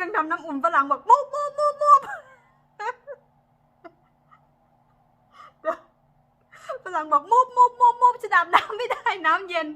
กำลังทำน้ำอุ่นฝรั่งบอกมุบมุบมุบมุบฝรั่งบอกมุบมุบมุบมุบจะดับน้ำไม่ได้น้ำเย็น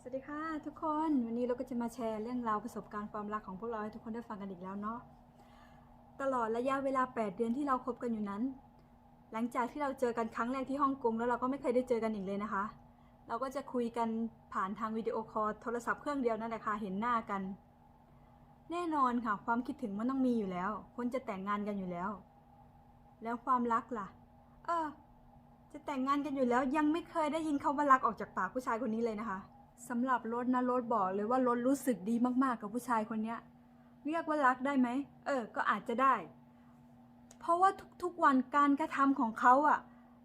สวัสดีค่ะทุกคนวันนี้เราก็จะมาแชร์เรื่องราวประสบการณ์ความรักของพวกเราให้ทุกคนได้ฟังกันอีกแล้วเนาะ ตลอดระยะเวลา 8 เดือนที่เราคบกันอยู่นั้น หลังจากที่เราเจอกันครั้งแรกที่ฮ่องกงแล้วเราก็ไม่เคยได้เจอกันอีกเลยนะคะ เราก็จะคุยกันผ่านทางวิดีโอคอลโทรศัพท์เครื่องเดียวนั่นแหละค่ะเห็นหน้ากัน แน่นอนค่ะความคิดถึงมันต้องมีอยู่แล้ว คนจะแต่งงานกันอยู่แล้ว แล้วความรักล่ะ เออ จะแต่งงานกันอยู่แล้วยังไม่เคยได้ยินคำว่ารักออกจากปากผู้ชายคนนี้เลยนะคะสำหรับรถนะรถบอกเลยว่ารถรู้สึกดีมากๆกับผู้ชายคนเนี้ย เรียกว่ารักได้ไหม เออ ก็อาจจะได้ เพราะว่าทุกๆวันการกระทำของเขาอะ่ะ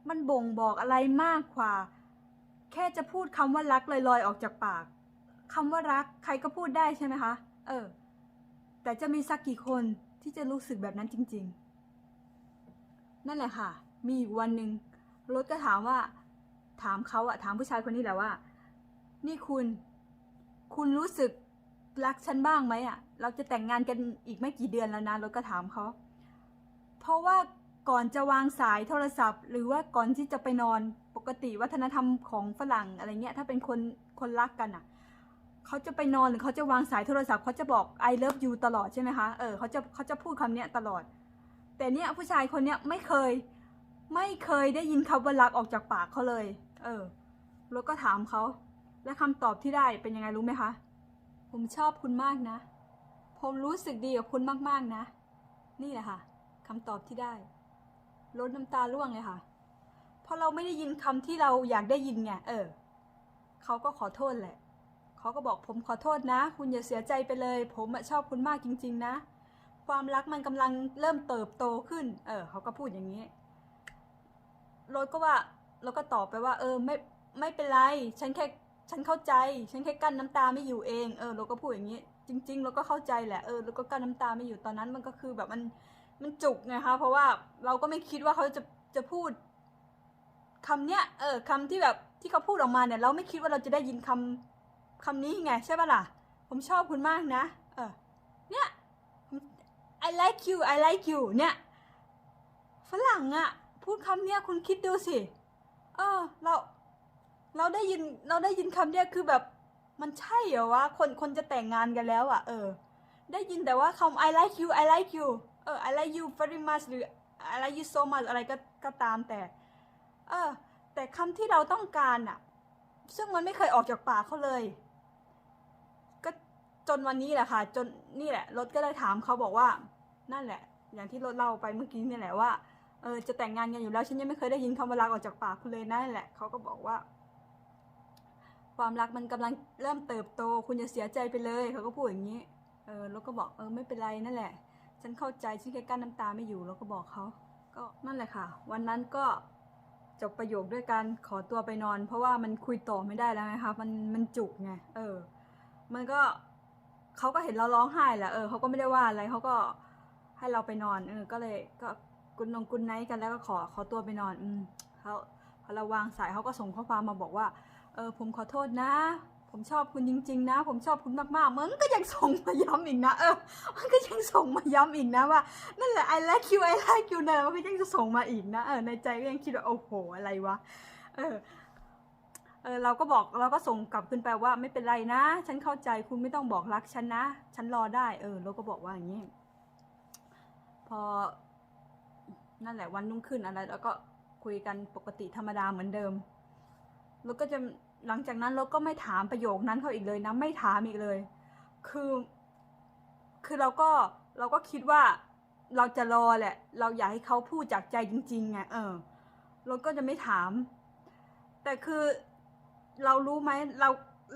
มันบ่งบอกอะไรมากกว่า แค่จะพูดคำว่ารักลอยๆออกจากปากคำว่ารักใครก็พูดได้ใช่ไหมคะ เออ แต่จะมีสักกี่คนที่จะรู้สึกแบบนั้นจริง ๆ นั่นแหละค่ะ มีอยู่วันหนึ่งรถก็ถามว่า ถามเขาอะถามผู้ชายคนนี้แหละว่า นี่คุณ คุณรู้สึก รักฉันบ้างไหมอะเราจะแต่งงานกันอีกไม่กี่เดือนแล้วนะรถก็ถามเขา เพราะว่าก่อนจะวางสายโทรศัพท์ หรือว่าก่อนที่จะไปนอนปกติวัฒนธรรมของฝรั่งอะไรเงี้ยถ้าเป็นคนคนรักกันอะเขาจะไปนอนหรือเขาจะวางสายโทรศัพท์เขาจะบอก I love you ตลอดใช่ไหมคะเออเขาจะเขาจะพูดคำเนี้ยตลอด แต่เนี้ยผู้ชายคนเนี้ยไม่เคย ไม่เคยได้ยินคำว่ารักออกจากปากเขาเลย เออ แล้วก็ถามเขาและคำตอบที่ได้เป็นยังไงรู้ไหมคะ ผมชอบคุณมากนะ ผมรู้สึกดีกับคุณมากๆนะ นี่แหละค่ะคำตอบที่ได้ลดน้ำตาร่วงเลยค่ะ เพราะเราไม่ได้ยินคำที่เราอยากได้ยินไงเออเขาก็ขอโทษแหละ เขาก็บอกผมขอโทษนะ คุณอย่าเสียใจไปเลย ผมชอบคุณมากจริง ๆ นะ ความรักมันกำลังเริ่มเติบโตขึ้น เออ เขาก็พูดอย่างนี้รถก็ว่าเราก็ตอบไปว่า เออ ไม่ไม่เป็นไร ฉันแค่ ฉันเข้าใจ ฉันแค่กั้นน้ำตาไม่อยู่เอง เออ เราก็พูดอย่างนี้ จริง ๆ เราก็เข้าใจแหละ เออ เราก็กั้นน้ำตาไม่อยู่ตอนนั้น มันก็คือแบบมัน มันจุกไงคะ เพราะว่าเราก็ไม่คิดว่าเขาจะ จะพูดคำเนี้ย เออคำที่แบบ ที่เขาพูดออกมาเนี่ย เราไม่คิดว่าเราจะได้ยินคำคำนี้ไงใช่ปะล่ะ ผมชอบคุณมากนะ เออ เนี่ย I like you I like you เนี่ย ฝรั่งอะพูดคำเนี้ยคุณคิดดูสิ เออ เรา เราได้ยินเราได้ยินคำเนี้ยคือแบบมันใช่เหรอวะคนคนจะแต่งงานกันแล้วอะเออ ได้ยินแต่ว่าคำ I like you I like you เออ I like you very much หรือ I like you so much อะไรก็ก็ตามแต่ เออ แต่คำที่เราต้องการอะซึ่งมันไม่เคยออกจากปากเขาเลย ก็จนวันนี้แหละค่ะ จนนี่แหละรถก็ได้ถามเขาบอกว่า นั่นแหละ อย่างที่รถเล่าไปเมื่อกี้นี่แหละว่าเออจะแต่งงานกันอยู่แล้วฉันยังไม่เคยได้ยินคำว่ารักออกจากปากคุณเลยนั่นแหละเขาก็บอกว่า ความรักมันกำลังเริ่มเติบโต คุณอย่าเสียใจไปเลยเขาก็พูดอย่างนี้ เออแล้วก็บอกเออไม่เป็นไรนั่นแหละ ฉันเข้าใจฉันแค่กั้นน้ำตาไม่อยู่แล้วก็บอกเขาก็นั่นแหละค่ะ วันนั้นก็จบประโยคด้วยการขอตัวไปนอน เพราะว่ามันคุยต่อไม่ได้แล้วไงคะมันมันจุกไงเออ มันก็เขาก็เห็นเราร้องไห้แหละเออเขาก็ไม่ได้ว่าอะไรเขาก็ให้เราไปนอนเออก็เลยก็กุนนงกุนไนกันแล้วก็ขอขอตัวไปนอน อืมเขาพอเราวางสายเขาก็ส่งข้อความมาบอกว่า เออผมขอโทษนะ ผมชอบคุณจริง ๆ นะ ผมชอบคุณมากๆมันก็ยังส่งมาย้ำอีกนะเออมันก็ยังส่งมาย้ำอีกนะว่า นั่นแหละ I like you I like you นะมันก็ยังจะส่งมาอีกนะเออในใจก็ยังคิดว่าโอ้โหอะไรวะเออเออเราก็บอกเราก็ส่งกลับขึ้นไปว่าไม่เป็นไรนะ ฉันเข้าใจคุณไม่ต้องบอกรักฉันนะ ฉันรอได้เออเราก็บอกว่าอย่างนี้พอนั่นแหละวันรุ่งขึ้นอะไร แล้วก็คุยกันปกติธรรมดาเหมือนเดิม แล้วก็จะ หลังจากนั้นเราก็ไม่ถามประโยคนั้นเขาอีกเลยนะไม่ถามอีกเลย คือ คือเราก็เราก็คิดว่าเราจะรอแหละ เราอยากให้เขาพูดจากใจจริงๆไงเออเราก็จะไม่ถาม แต่คือเรารู้ไหมเรา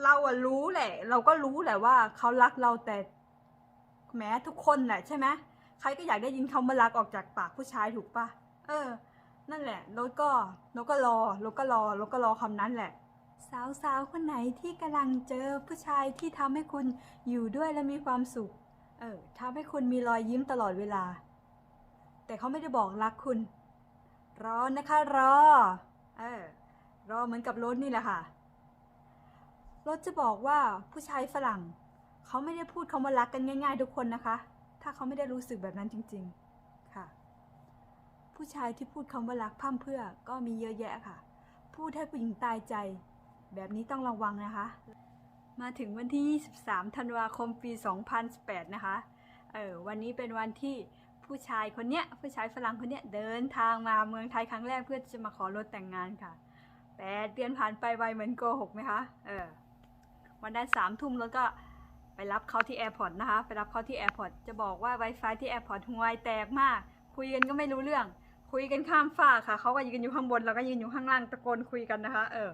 เราอะรู้แหละ เราก็รู้แหละว่าเขารักเราแต่แม้ทุกคนแหละใช่ไหมใครก็อยากได้ยินคำว่ารักออกจากปากผู้ชายถูกปะเออ นั่นแหละแล้วก็แล้วก็รอแล้วก็รอแล้วก็รอคำนั้นแหละ สาวๆ คนไหนที่กำลังเจอผู้ชายที่ทำให้คุณอยู่ด้วยและมีความสุข เออทำให้คุณมีรอยยิ้มตลอดเวลา แต่เขาไม่ได้บอกรักคุณ รอนะคะรอ เออ รอเหมือนกับรถนี่แหละค่ะ รถจะบอกว่าผู้ชายฝรั่ง เขาไม่ได้พูดคำว่ารักกันง่าย ๆ ทุกคนนะคะ ถ้าเขาไม่ได้รู้สึกแบบนั้นจริง ๆ ค่ะ ผู้ชายที่พูดคำว่ารักพร่ำเพื่อก็มีเยอะแยะค่ะ พูดให้ผู้หญิงตายใจ แบบนี้ต้องระวังนะคะ มาถึงวันที่ 23 ธันวาคมปี 2018 นะคะ เออวันนี้เป็นวันที่ผู้ชายคนเนี้ย ผู้ชายฝรั่งคนเนี้ยเดินทางมาเมืองไทยครั้งแรกเพื่อจะมาขอรถแต่งงานค่ะแปดเดือนผ่านไปไวเหมือนโกหกไหมคะ เออ วันนั้นสามทุ่มรถก็ไปรับเขาที่แอร์พอร์ตนะคะ ไปรับเขาที่แอร์พอร์ตจะบอกว่า Wi-Fi ที่แอร์พอร์ตห่วยแตกมาก คุยกันก็ไม่รู้เรื่อง คุยกันข้ามฟ้าค่ะ เขาก็ยืนอยู่ข้างบนเราก็ยืนอยู่ข้างล่างตะโกนคุยกันนะคะ เออ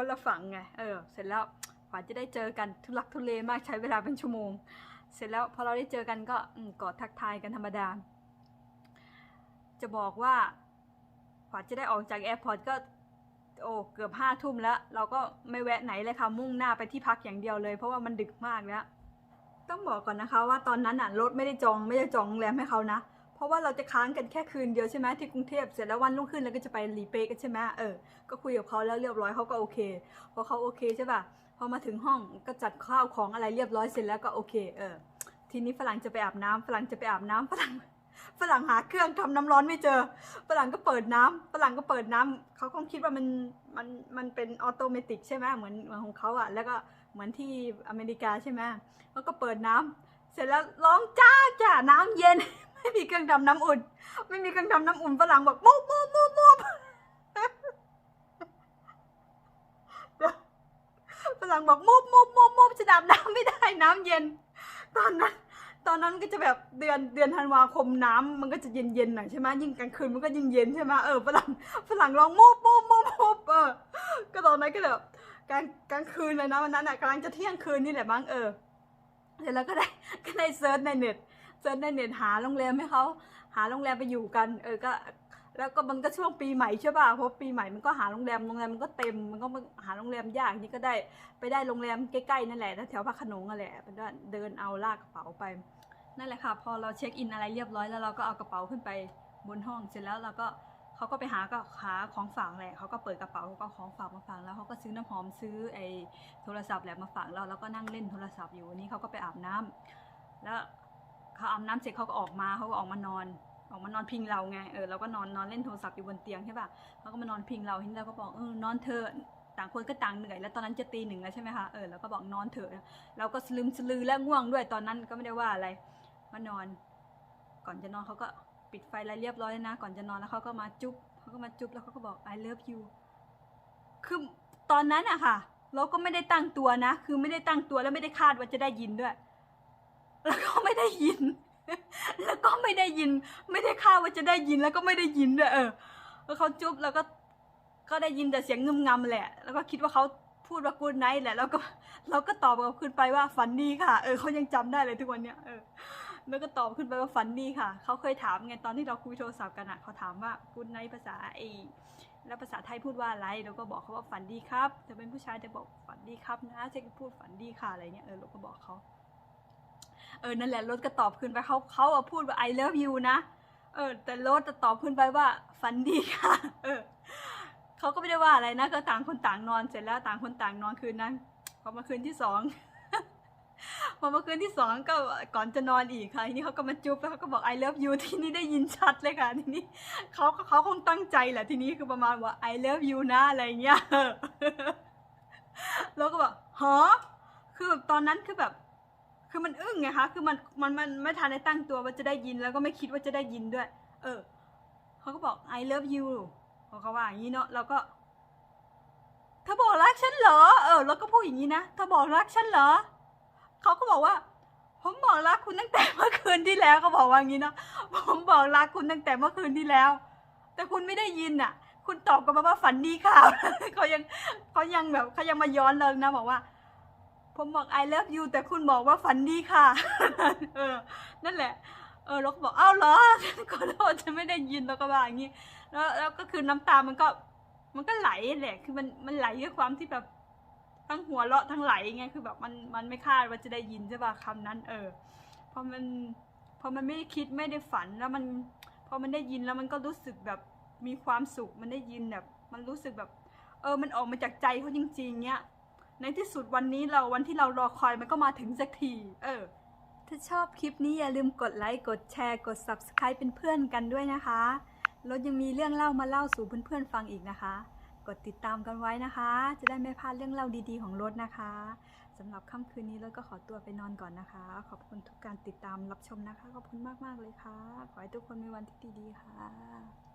คนละฝั่งไง เออ เสร็จแล้วกว่าจะได้เจอกันทุลักทุเลมากใช้เวลาเป็นชั่วโมง เสร็จแล้วพอเราได้เจอกันก็กอดทักทายกันธรรมดา จะบอกว่ากว่าจะได้ออกจากแอร์พอร์ตก็โอ้เกือบห้าทุ่มแล้ว เราก็ไม่แวะไหนเลยค่ะมุ่งหน้าไปที่พักอย่างเดียวเลย เพราะว่ามันดึกมากแล้ว ต้องบอกก่อนนะคะว่าตอนนั้นอะรถไม่ได้จองไม่ได้จองโรงแรมให้เขานะ เพราะว่าเราจะค้างกันแค่คืนเดียวใช่ไหมที่กรุงเทพเสร็จแล้ววันรุ่งขึ้นเราก็จะไปรีเปกันใช่ไหมเออ ก็คุยกับเขาแล้วเรียบร้อยเขาก็โอเคพอเขาโอเคใช่ป่ะพอมาถึงห้องก็จัดข้าวของอะไรเรียบร้อยเสร็จแล้วก็โอเคเออทีนี้ฝรั่งจะไปอาบน้ำฝรั่งจะไปอาบน้ำฝรั่งฝรั่งหาเครื่องทำน้ำร้อนไม่เจอ ฝรั่งก็เปิดน้ำฝรั่งก็เปิดน้ำเขาคงคิดว่ามันมันมันเป็นออโตเมติกใช่ไหมเหมือนเหมือนของเขาอะแล้วก็เหมือนที่อเมริกาใช่ไหมเขาก็เปิดน้ำเสร็จแล้วร้องจ้าจ้าน้ำเย็น ไม่มีเครื่องทำน้ำอุ่น ไม่มีเครื่องทำน้ำอุ่นฝรั่งบอกมุบมุบมุบมุบฝรั่งบอกมุบมุบมุบมุบจะดับน้ำไม่ได้น้ำเย็น ตอนนั้น ตอนนั้นก็จะแบบเดือนเดือนธันวาคมน้ำมันก็จะเย็นเย็นหน่อยใช่ไหมยิ่งกลางคืนมันก็ยิ่งเย็นใช่ไหมเออฝรั่งฝรั่งร้องมุบมุบมุบมุบเออก็ตอนนั้นก็แบบกลางกลางคืนเลยนะวันนั้นอะกำลังจะเที่ยงคืนนี่แหละมั้งเออเสร็จแล้วก็ได้ก็ได้เซิร์ชในเน็ต เซิร์ชในเน็ตหาโรงแรมให้เขาหาโรงแรมไปอยู่กัน เออก็ แล้วก็มันก็ช่วงปีใหม่ใช่ป่ะเพราะปีใหม่มันก็หาโรงแรมโรงแรมมันก็เต็มมันก็หาโรงแรมยากนี่ก็ได้ไปได้โรงแรมใกล้ๆนั่นแหละแถวพระขนงนั่นแหละมันเดินเอาลากกระเป๋าไปนั่นแหละค่ะ พอเราเช็คอินอะไรเรียบร้อยแล้วเราก็เอากระเป๋าขึ้นไปบนห้องเสร็จแล้วเราก็เขาก็ไปหาก็หาของฝากแหละเขาก็เปิดกระเป๋าเขาก็ของฝากมาฝากแล้วเขาก็ซื้อน้ำหอมซื้อไอ้โทรศัพท์แหละมาฝากเราแล้วก็นั่งเล่นโทรศัพท์อยู่วันนี้เขาก็ไปอาบน้ำแล้ว เขาอาบน้ำเสร็จเขาก็ออกมาเขาก็ออกมานอน ออกมานอนพิงเราไงเออเราก็นอนนอนเล่นโทรศัพท์อยู่บนเตียงใช่ป่ะเขาก็มานอนพิงเราทีนี้เราก็บอกเออนอนเถอะต่างคนก็ต่างเหนื่อยแล้วตอนนั้นจะตีหนึ่งแล้วใช่ไหมคะเออเราก็บอกนอนเถอะเราก็สลืมสลือและง่วงด้วยตอนนั้นก็ไม่ได้ว่าอะไรมานอน ก่อนจะนอนเขาก็ปิดไฟอะไรเรียบร้อยแล้วนะ ก่อนจะนอนแล้วเขาก็มาจุ๊บเขาก็มาจุ๊บแล้วเขาก็บอก I love you คือตอนนั้นอะค่ะ เราก็ไม่ได้ตั้งตัวนะ คือไม่ได้ตั้งตัวแล้วไม่ได้คาดว่าจะได้ยินด้วย แล้วก็ไม่ได้ยิน แล้วก็ไม่ได้ยิน ไม่ได้คาดว่าจะได้ยินแล้วก็ไม่ได้ยินด้วยเออแล้วเขาจุ๊บแล้วก็ก็ได้ยินแต่เสียงงึมงำแหละ แล้วก็คิดว่าเขาพูดว่ากูดไนท์แหละ แล้วก็เราก็ตอบกับขึ้นไปว่าฝันดีค่ะ เออเขายังจำได้เลยทุกวันเนี้ยเออ แล้วก็ตอบขึ้นไปว่าฝันดีค่ะ เขาเคยถามไงตอนที่เราคุยโทรศัพท์กันอะเขาถามว่ากูดไนท์ภาษาไอแล้วภาษาไทยพูดว่าอะไร เราก็บอกเขาว่าฝันดีครับจะเป็นผู้ชายจะบอกฝันดีครับนะจ๊ก็พูดฝันดีค่ะอะไรเงี้ย เออ เราก็บอกเขา เออนั่นแหละรถก็ตอบขึ้นไปเขาเขาอะพูดว่า I love you นะเออแต่รถจะตอบขึ้นไปว่าฝันดีค่ะ เออเขาก็ไม่ได้ว่าอะไรนะก็ต่างคนต่างนอนเสร็จแล้วต่างคนต่างนอนคืนนั้นพอมาคืนที่สองพอมาคืนที่สองก็ก่อนจะนอนอีกค่ะทีนี้เขาก็มาจุ๊บแล้วเขาก็บอก I love you ทีนี้ได้ยินชัดเลยค่ะ ทีนี้เขาเขาคงตั้งใจแหละทีนี้คือประมาณว่า I love you นะอะไรเงี้ยแล้วก็บอกฮะคือแบบตอนนั้นคือแบบ คือมันอึ้งไงคะ คือมันมันมันไม่ทันได้ตั้งตัวว่าจะได้ยินแล้วก็ไม่คิดว่าจะได้ยินด้วย เออเขาก็บอก I love you พอเขาว่าอย่างนี้เนาะเราก็เธอบอกรักฉันเหรอ เออ แล้วก็พูดอย่างนี้นะเธอบอกรักฉันเหรอเขาก็บอกว่า ผมบอกรักคุณตั้งแต่เมื่อคืนที่แล้วเขาบอกว่าอย่างนี้เนาะผมบอกรักคุณตั้งแต่เมื่อคืนที่แล้ว แต่คุณไม่ได้ยินอะ คุณตอบกลับมาว่าฝันดีค่ะเขายังเขายังแบบเขายังมาย้อนเลยนะบอกว่า ผมบอก I love you แต่คุณบอกว่าฝันดีค่ะ เออ นั่นแหละ เออเราก็บอกอ้าวเหรอขอโทษฉันไม่ได้ยินแล้วก็ว่าอย่างนี้แล้วแล้วก็คือน้ำตามันก็ มันก็ไหลแหละ คือมันมันไหลด้วยความที่แบบทั้งหัวเราะทั้งไหลไงคือแบบมันมันไม่คาดว่าจะได้ยินใช่ป่ะคำนั้น เออพอมันพอมันไม่ได้คิดไม่ได้ฝันแล้วมันพอมันได้ยินแล้วมันก็รู้สึกแบบมีความสุขมันได้ยินแบบ มันรู้สึกแบบ เออมันออกมาจากใจเขาจริงๆเนี้ย ในที่สุดวันนี้เราวันที่เรารอคอยมันก็มาถึงสักที เออ ถ้าชอบคลิปนี้อย่าลืมกดไลค์กดแชร์กด Subscribe เป็นเพื่อนกันด้วยนะคะรถยังมีเรื่องเล่ามาเล่าสู่เพื่อนๆฟังอีกนะคะ กดติดตามกันไว้นะคะ จะได้ไม่พลาดเรื่องเล่าดีๆของรถนะคะสำหรับค่ำคืนนี้รถก็ขอตัวไปนอนก่อนนะคะ ขอบคุณทุกการติดตามรับชมนะคะ ขอบคุณมากๆเลยค่ะ ขอให้ทุกคนมีวันที่ดีๆค่ะ